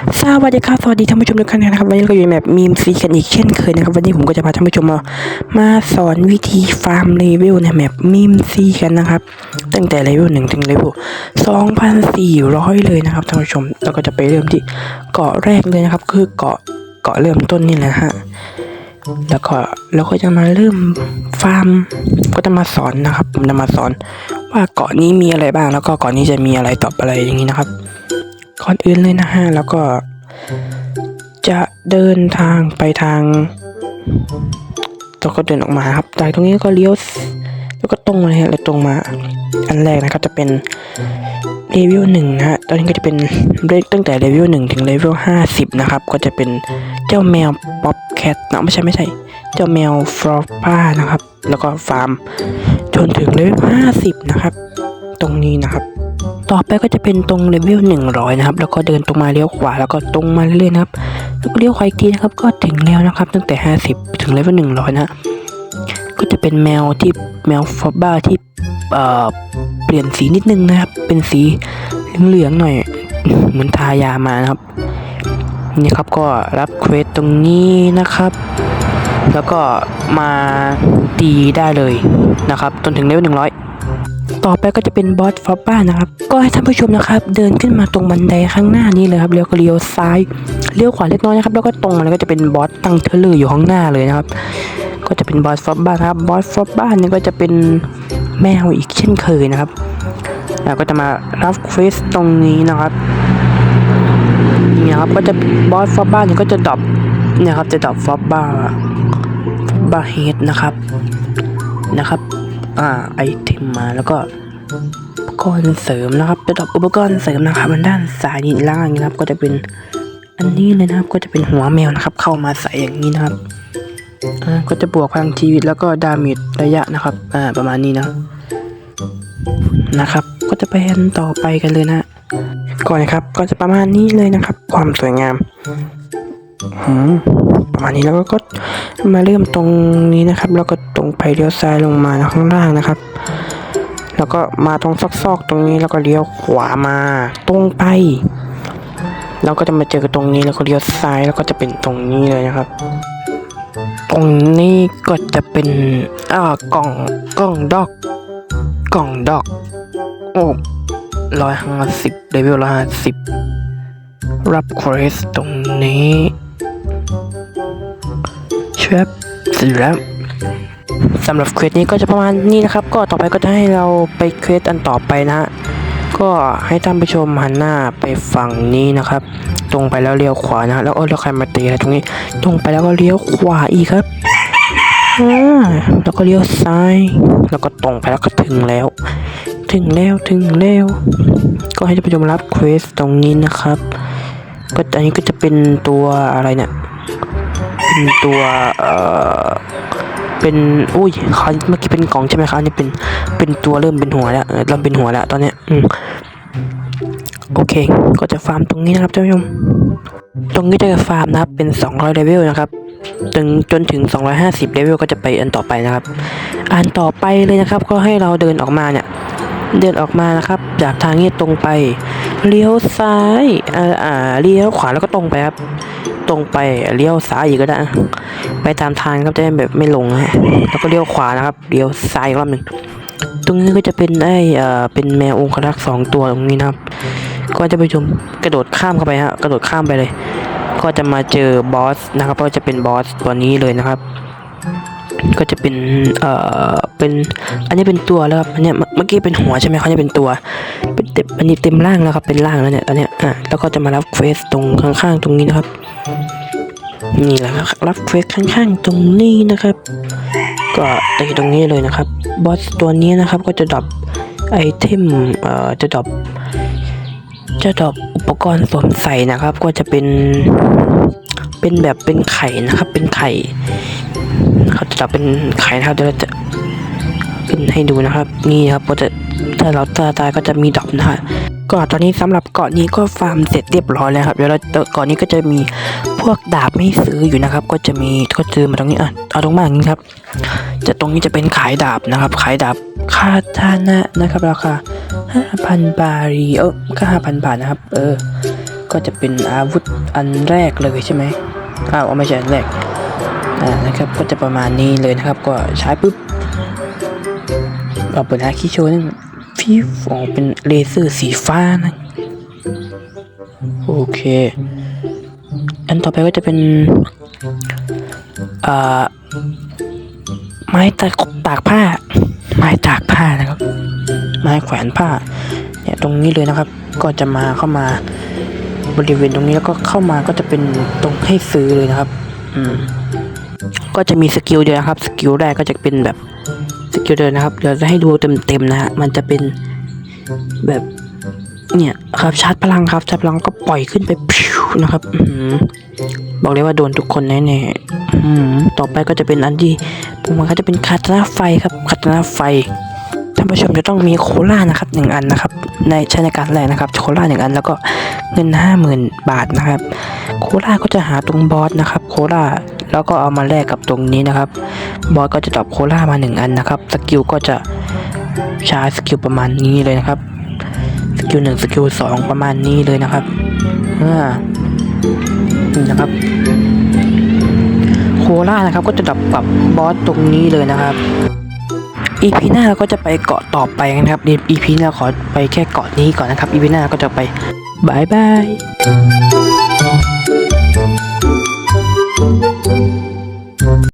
สวัสดีครับ สวัสดีท่านผู้ชมทุกท่านนะครับ วันนี้เราก็อยู่ในแบบมีมซีกันอีกเช่นเคยนะครับ วันนี้ผมก็จะพาท่านผู้ชมมา มาสอนวิธีฟาร์มเลเวลในแมปมีมซีกันนะครับ ตั้งแต่เลเวลหนึ่งถึงเลเวลสองพันสี่ร้อยเลยนะครับท่านผู้ชม เราก็จะไปเริ่มที่เกาะแรกเลยนะครับ คือเกาะเกาะเริ่มต้นนี่แหละฮะ แล้วก็เราก็จะมาเริ่มฟาร์ม ก็จะมาสอนนะครับ ผมจะมาสอนว่าเกาะนี้มีอะไรบ้าง แล้วก็เกาะนี้จะมีอะไรตอบอะไรอย่างนี้นะครับ ก่อนอื่นเลยนะฮะแล้วก็ จะเดินทางไปทางเราก็เดินออกมาครับจากตรงนี้ก็เลี้ยวแล้วก็ตรงเลยฮะแล้วตรงมา อันแรกนะครับจะเป็นเลเวลหนึ่งนะฮะตอนนี้ก็จะเป็นเลขตั้งแต่เลเวลหนึ่งถึงเลเวลห้าสิบนะครับ ก็จะเป็นเจ้าแมวป๊อปแคทนะไม่ใช่ไม่ใช่ เจ้าแมวฟรอป้านะครับ แล้วก็ฟาร์ม จนถึงเลเวลห้าสิบนะครับ ตรงนี้นะครับ ต่อไปก็จะเป็นตรงเลเวลหนึ่งร้อยนะครับ แล้วก็เดินตรงมาเลี้ยวขวา แล้วก็ตรงมาเรื่อยๆนะครับแล้วเลี้ยวขวาอีกทีนะครับ ก็ถึงแล้วนะครับ ตั้งแต่ห้าสิบถึงเลเวลหนึ่งร้อยนะ ก็จะเป็นแมวที่แมวฟอบบ้าที่เอ่อเปลี่ยนสีนิดนึงนะครับ เป็นสีเหลืองๆหน่อย เหมือนทายามานะครับ นี่ครับก็รับเควสตรงนี้นะครับ แล้วก็มาตีได้เลยนะครับ จนถึงเลเวลหนึ่งร้อย ต่อไปก็จะเป็นบอสฟอปบ้านะครับ ก็ให้ท่านผู้ชมนะครับ เดินขึ้นมาตรงบันไดข้างหน้านี้เลยครับเลี้ยวก็เลี้ยวซ้ายเลี้ยวขวาเล็กน้อยนะครับ แล้วก็ตรงมาแล้วก็จะเป็นบอสตั้งเทเลอร์อยู่ข้างหน้าเลยนะครับ ก็จะเป็นบอสฟอปบ้านะครับบอสฟอปบ้าเนี่ยก็จะเป็นแมวอีกเช่นเคยนะครับแล้วก็จะมารับเควสตรงนี้นะครับนี่นะครับก็จะบอสฟอปบ้าเนี่ยก็จะดรอปนี่ยครับจะดรอปฟอปบ้าฟอบ้าเฮดนะครับนะครับ อ่าไอเทมมาแล้วก็อุปกรณ์เสริมนะครับจะดรอปอุปกรณ์เสริมนะครับมันด้านซ้ายนี่ล่างนะครับ ก็จะเป็นอันนี้เลยนะครับ ก็จะเป็นหัวแมวนะครับ เข้ามาใส่อย่างนี้นะครับอ่าก็จะบวกพลังชีวิตแล้วก็ดาเมจระยะนะครับอ่าประมาณนี้นะนะครับ ก็จะไปอันต่อไปกันเลยนะก่อนนะครับ ก็จะประมาณนี้เลยนะครับ ความสวยงามอืม ประมาณนี้แล้วก็มาเริ่มตรงนี้นะครับ แล้วก็ตรงไปเลี้ยวซ้ายลงมาข้างล่างนะครับ แล้วก็มาตรงซอกๆตรงนี้แล้วก็เลี้ยวขวามาตรงไปเราก็จะมาเจอกับตรงนี้แล้วก็เลี้ยวซ้ายแล้วก็จะเป็นตรงนี้เลยนะครับ ตรงนี้ก็จะเป็นอ่ากล่องกล่องดอก กล่องดอกโอ้ร้อยห้าสิบเลเวลร้อยห้าสิบรับเควสตรงนี้ เชฟเสร็จแล้วสำหรับเควสนี้ก็จะประมาณนี้นะครับ ก็ต่อไปก็จะให้เราไปเควสอันต่อไปนะฮะก็ให้ท่านผู้ชมหันหน้าไปฝั่งนี้นะครับ ตรงไปแล้วเลี้ยวขวานะฮะแล้วเออแล้วใครมาตีอะไรตรงนี้ ตรงไปแล้วก็เลี้ยวขวาอีกครับแล้วก็เลี้ยวซ้าย แล้วก็ตรงไปแล้วก็ถึงแล้ว ถึงแล้วถึงแล้ว ก็ให้ท่านผู้ชมรับเควสตรงนี้นะครับ ก็อันนี้ก็จะเป็นตัวอะไรเนี่ย เป็นตัวเอ่อเป็นอุ้ยเขาเมื่อกี้เป็นกล่องใช่ไหมครับอันนี่เป็นเป็นตัวเริ่มเป็นหัวแล้วเออเริ่มเป็นหัวแล้วตอนเนี้ยอืมโอเค ก็จะฟาร์มตรงนี้นะครับท่านผู้ชมตรงนี้จะฟาร์มนะครับเป็น 200เลเวลนะครับถึงจนถึง 250เลเวลก็จะไปอันต่อไปนะครับ อันต่อไปเลยนะครับ ก็ให้เราเดินออกมาเนี่ย เดินออกมานะครับ จากทางนี้ตรงไป เลี้ยวซ้ายอ่าอ่าเลี้ยวขวาแล้วก็ตรงไปครับ ตรงไปเลี้ยวซ้ายอีกก็ได้ ไปตามทางครับจะได้แบบไม่หลงฮะแล้วก็เลี้ยวขวานะครับเลี้ยวซ้ายอีกรอบหนึ่งตรงนี้ก็จะเป็นไอ้เอ่อเป็นแมวองครักษ์สองตัวตรงนี้นะครับ ก็จะไปชมกระโดดข้ามเข้าไปฮะกระโดดข้ามไปเลย ก็จะมาเจอบอสนะครับ ก็จะเป็นบอสตัวนี้เลยนะครับ ก็จะเป็นเอ่อ เป็นอันนี้เป็นตัวแล้วครับอันเนี้ยเมื่อกี้เป็นหัวใช่ไหมเขาจะเป็นตัว เป็นเต็มอันนี้เต็มร่างแล้วครับเป็นร่างแล้วเนี่ยตอนเนี้ยอะแล้วก็จะมารับเฟสตรงข้างๆตรงนี้นะครับนี่แหละครับรับเควสข้างๆตรงนี้นะครับ ก็ตีตรงนี้เลยนะครับบอสตัวนี้นะครับก็จะดรอปไอเทมเอ่อจะดรอปจะดรอปอุปกรณ์สวมใส่นะครับ ก็จะเป็นเป็นแบบเป็นไข่นะครับ เป็นไข่เขาจะดรอปเป็นไข่นะครับเดี๋ยวเราจะ ขึ้นให้ดูนะครับ นี่ครับก็จะถ้าเราตาตายก็จะมีดอปนะฮะก็ตอนนี้สำหรับเกาะนี้ก็ฟาร์มเสร็จเรียบร้อยแล้วครับเดี๋ยวเราเกาะนี้ก็จะมีพวกดาบไม่ซื้ออยู่นะครับ ก็จะมีก็ซื้อมาตรงนี้อะเอาตรงมาอย่างนี้ครับ จะตรงนี้จะเป็นขายดาบนะครับ ขายดาบคาทานะนะครับราคาห้าพันบารีเออก็ห้าพันบาทนะครับ เออ ก็จะเป็นอาวุธอันแรกเลยใช่ไหมอ้าวไม่ใช่อันแรกอ่านะครับก็จะประมาณนี้เลยนะครับ ก็ใช้ปุ๊บ เราเปิดหาคีย์โชว์นั่นฟิวออกเป็นเลเซอร์สีฟ้านะโอเค อันต่อไปก็จะเป็น อ่า ไม้ตากตากผ้า ไม้ตากผ้านะครับ ไม้แขวนผ้า เนี่ยตรงนี้เลยนะครับ ก็จะมาเข้ามาบริเวณตรงนี้แล้วก็เข้ามาก็จะเป็นตรงให้ซื้อเลยนะครับ อืม ก็จะมีสกิลเดียวนะครับ สกิลแรกก็จะเป็นแบบ กิลเดินนะครับ เดี๋ยวจะให้ดูเต็มๆนะฮะ มันจะเป็นแบบเนี่ยครับชาร์จพลังครับชาร์จพลังก็ปล่อยขึ้นไปพิวนะครับอบอกเลยว่าโดนทุกคนแน่ๆต่อไปก็จะเป็นอันที่ผมว่าก็จะเป็นคาตานาไฟครับคาตนาไฟท่านผู้ชมจะต้องมีโคล่านะครับหนึ่งอันนะครับ ในใช้ในการแรกนะครับโคล่าหนึ่งอันแล้วก็เงินห้าหมื่นบาทนะครับ โคล่าก็จะหาตรงบอสนะครับ โคล่าแล้วก็เอามาแลกกับตรงนี้นะครับ บอสก็จะตอบโคล่ามาหนึ่งอันนะครับ สกิลก็จะใช้สกิลประมาณนี้เลยนะครับ สกิลหนึ่งสกิลสองประมาณนี้เลยนะครับอ่านี่นะครับโคล่านะครับก็จะดับกับบอสตรงนี้เลยนะครับอีพีหน้าเราก็จะไปเกาะต่อไปนะครับอีพีหน้าขอไปแค่เกาะนี้ก่อนนะครับอีพีหน้าก็จะไปบายบาย